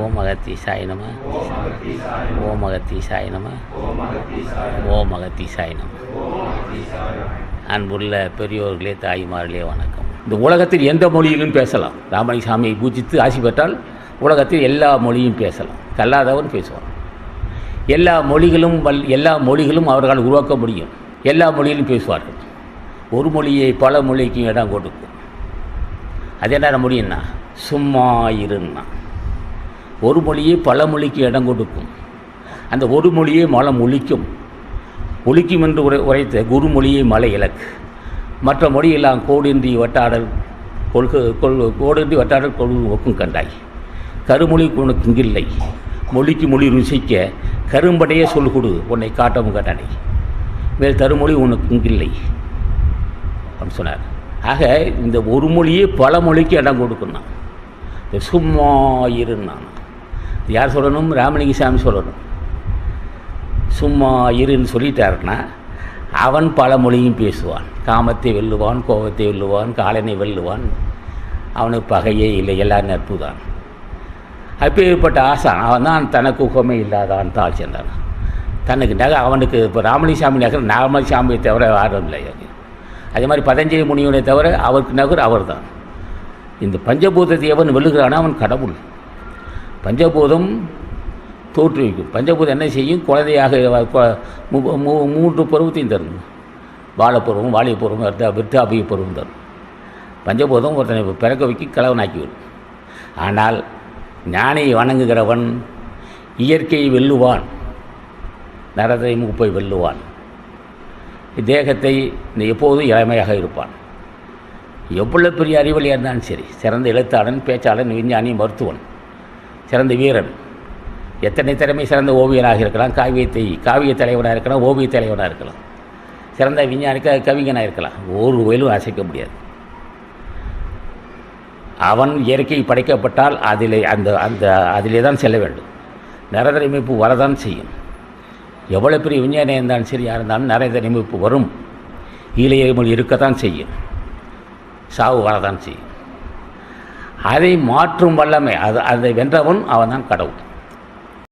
ஓம் அகத்தி நம. ஓம் அகத்தி நம. ஓம் நம. அன்புள்ள பெரியோர்களே தாய்மார்களே வணக்கம். இந்த உலகத்தில் எந்த மொழியிலும் பேசலாம். ராமணி சாமியை பூஜித்து ஆசி பெற்றால் உலகத்தில் எல்லா மொழியும் பேசலாம். கல்லாதவன் பேசுவான். எல்லா மொழிகளும் வல் எல்லா மொழிகளும் அவர்களால் உருவாக்க முடியும். எல்லா மொழியிலும் பேசுவார்கள். ஒரு மொழியை பல மொழிக்கும் இடம் கொடுக்கும். அது என்ன முடியும்னா சும்மா இருன்னா. ஒரு மொழியை பல மொழிக்கு இடம் கொடுக்கும். அந்த ஒரு மொழியே மலம் ஒழிக்கும் ஒழிக்கும் என்று உரை உரைத்த குருமொழியே மலை இலக்கு. மற்ற மொழியெல்லாம் கோடின்றி வட்டாடல் கொள்கை கொள் கோடின்றி வட்டாடல் கொள்கை ஒக்கும் கண்டாய். கருமொழி உனக்கு இங்கில்லை. மொழிக்கு மொழி ருசிக்க கரும்படையே சொல் கொடு உன்னை காட்டவும் கட்டணை மேல் தருமொழி உனக்கு இங்கில்லை. அப்படின்னு சொன்னார். ஆக இந்த ஒரு மொழியே பல மொழிக்கு இடம் கொடுக்கணும் சும்மா இருந்தான் யார் சொல்லணும்? ராமலிங்க சாமி சொல்லணும். சும்மா இருன்னு சொல்லிட்டாருன்னா அவன் பல மொழியும் பேசுவான். காமத்தை வெல்லுவான் கோபத்தை வெல்லுவான் காலனை வெல்லுவான். அவனுக்கு பகையே இல்லை எல்லாரும் நட்பு தான் அப்பேற்பட்ட ஆசான் அவன் தான் தனக்கு உகமே இல்லாதான் தாழ் சென்றான் தனக்கு நகை அவனுக்கு இப்போ ராமலிங்க சாமி நகர் ராமலிங்க சாமியை தவிர யாரும் இல்லை அதே மாதிரி பதஞ்சலி முனிவனை தவிர அவருக்கு நகர் அவர் தான் இந்த பஞ்சபூதத்தை எவன் வெல்லுகிறானோ அவன் கடவுள். பஞ்சபூதம் தோற்றுவிக்கும். பஞ்சபூதம் என்ன செய்யும்? குழந்தையாக மு- மூன்று பருவத்தையும் தரும். வாழைப்பருவம் வாலிபருவம் விருத்தாபிய பருவம் தரும். பஞ்சபூதம் ஒருத்தனை பிறக்க வைக்கி கலவனாக்கிவிடும். ஆனால் ஞானியை வணங்குகிறவன் இயற்கையை வெல்லுவான். நரதை மூப்பை வெல்லுவான். தேகத்தை இந்த எப்போதும் இளமையாக இருப்பான். எவ்வளோ பெரிய அறிவழியாக இருந்தாலும் சரி சிறந்த எழுத்தாளன் பேச்சாளன் விஞ்ஞானி மருத்துவன். சிறந்த வீரன். எத்தனை திறமை சிறந்த ஓவியனாக இருக்கலாம். காவியத்தை காவிய தலைவனாக இருக்கலாம் ஓவிய தலைவராக இருக்கலாம். சிறந்த விஞ்ஞானிக்க கவிஞனாக இருக்கலாம். ஒரு வயலும் அசைக்க முடியாது. அவன் இயற்கை படைக்கப்பட்டால் அதிலே அந்த அந்த அதிலே தான் செல்ல வேண்டும். நரதர வரதான் செய்யும். எவ்வளோ பெரிய விஞ்ஞானி இருந்தாலும் சரி யார் இருந்தாலும் நரேந்திர அமைப்பு வரும். ஈழையமொழி இருக்கத்தான் செய்யும். சாவு வரதான் செய்யும். அதை மாற்றும் வல்லமை அது அதை வென்றவன் அவன் தான் கடவுள்.